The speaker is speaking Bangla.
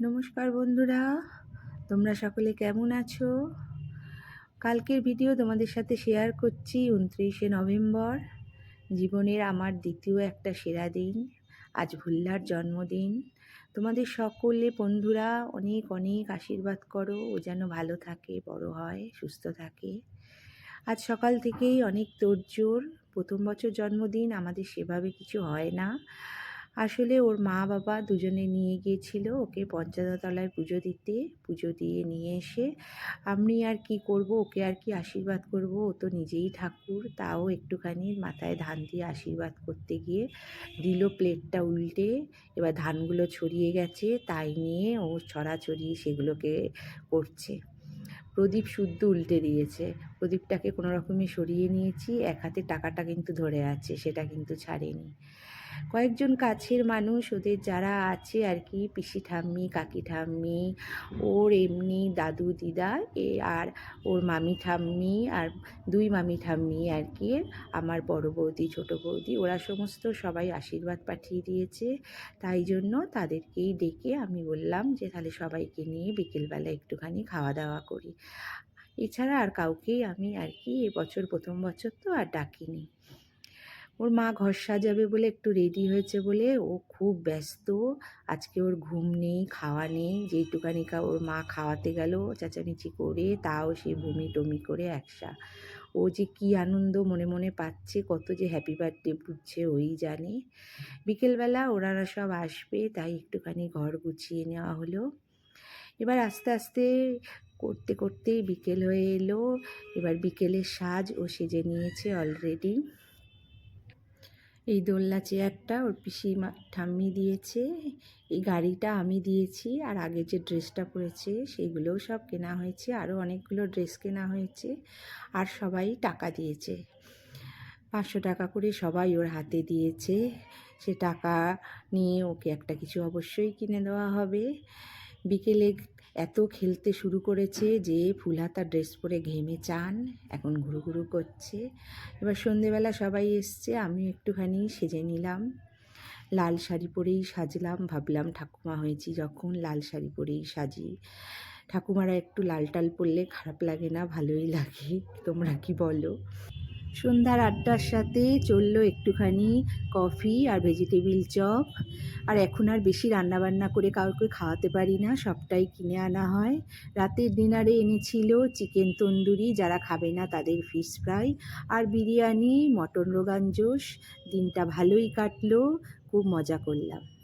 নমস্কার বন্ধুরা, তোমরা সকলে কেমন আছো? কালকের ভিডিও তোমাদের সাথে শেয়ার করছি উনত্রিশে নভেম্বর, জীবনের আমার দ্বিতীয় একটা সেরা দিন, আজ ভুল্লার জন্মদিন। তোমাদের সকলে বন্ধুরা অনেক অনেক আশীর্বাদ করো, ও যেন ভালো থাকে, বড় হয়, সুস্থ থাকে। আজ সকাল থেকেই অনেক তোড়জোড়, প্রথম বছর জন্মদিন, আমাদের সেভাবে কিছু হয় না। আসলে ওর মা বাবা দুজনে নিয়ে গিয়েছিল ওকে পঞ্চায়েততলায় পুজো দিতে। পুজো দিয়ে নিয়ে এসে আমি আর কি করব, ওকে আর কি আশীর্বাদ করব? ও তো নিজেই ঠাকুর, তাও একটুখানি মাথায় ধান দিয়ে আশীর্বাদ করতে গিয়ে দিল প্লেটটা উল্টে। এবার ধানগুলো ছড়িয়ে গেছে, তাই নিয়ে ও ছড়াছড়ি সেগুলোকে করছে। প্রদীপ শুদ্ধ উল্টে দিয়েছে। প্রদীপটাকে কোনো রকমে সরিয়ে নিয়েছি, এক হাতে টাকাটা কিন্তু ধরে আছে, সেটা কিন্তু ছাড়েনি। কয়েকজন কাছের মানুষ ওদের যারা আছে আর কি, পিসি ঠাম্মি, কাকি ঠাম্মি, ওর এমনি দাদু, দিদা, এ আর ওর মামি ঠাম্মি আর দুই মামি ঠাম্মি আর কি, আমার বড় বৌদি, ছোট বৌদি, ওরা সমস্ত সবাই আশীর্বাদ পাঠিয়ে দিয়েছে। তাই জন্য তাদেরকেই ডেকে আমি বললাম যে তাহলে সবাইকে নিয়ে বিকেলবেলা একটুখানি খাওয়া দাওয়া করি। এছাড়া আর কাউকেই আমি আর কি এবছর প্রথম বছর তো আর ডাকিনি। ওর মা ঘর সাজাবে বলে একটু রেডি হয়েছে বলে ও খুব ব্যস্ত। আজকে ওর ঘুম নেই, খাওয়া নেই। যেইটুকানি ওর মা খাওয়াতে গেল, চেঁচামেচি করে তাও সে বমি টমি করে একসা। ও যে কি আনন্দ মনে মনে পাচ্ছে, কত যে হ্যাপি বার্থডে বুঝছে ওই জানে। বিকেলবেলা ওনারা সব আসবে, তাই একটুখানি ঘর গুছিয়ে নেওয়া হলো। এবার আস্তে আস্তে করতে করতেই বিকেল হয়ে এলো। এবার বিকেলের সাজ ও সেজে নিয়েছে অলরেডি এই দোলনা চেয়ারটা ওর পিসি ঠাম্মি দিয়েছে, এই গাড়িটা আমি দিয়েছি আর আগে যে ড্রেসটা পরেছে সেগুলোও সব কেনা হয়েছে, আরও অনেকগুলো ড্রেস কেনা হয়েছে আর সবাই টাকা দিয়েছে। পাঁচশো টাকা করে সবাই ওর হাতে দিয়েছে, সে টাকা নিয়ে ওকে একটা কিছু অবশ্যই কিনে দেওয়া হবে। বিকেলে এত খেলতে শুরু করেছে যে ফুলহাতা ড্রেস পরে ঘেমে চান, এখন ঘুরু ঘুরু করছে। এবার সন্ধেবেলা সবাই এসছে আমি একটুখানি সেজে নিলাম। লাল শাড়ি পরেই সাজলাম, ভাবলাম ঠাকুমা হয়েছি যখন, লাল শাড়ি পরেই সাজি। ঠাকুমারা একটু লাল টাল পরলে খারাপ লাগে না, ভালোই লাগে, তোমরা কি বলো? সন্ধ্যার আড্ডার সাথে চলল একটুখানি কফি আর ভেজিটেবিল চপ। আর এখন আর বেশি রান্নাবান্না করে কাউকে খাওয়াতে পারি না, সবটাই কিনে আনা হয়। রাতের ডিনারে এনেছিল চিকেন তন্দুরি, যারা খাবে না তাদের ফিশ ফ্রাই আর বিরিয়ানি, মটন রোগান জোশ। দিনটা ভালোই কাটলো, খুব মজা করলাম।